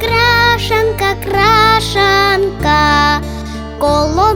крашанка, крашанка, коло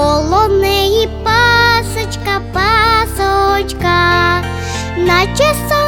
коло неї пасочка, пасочка, наче сонечко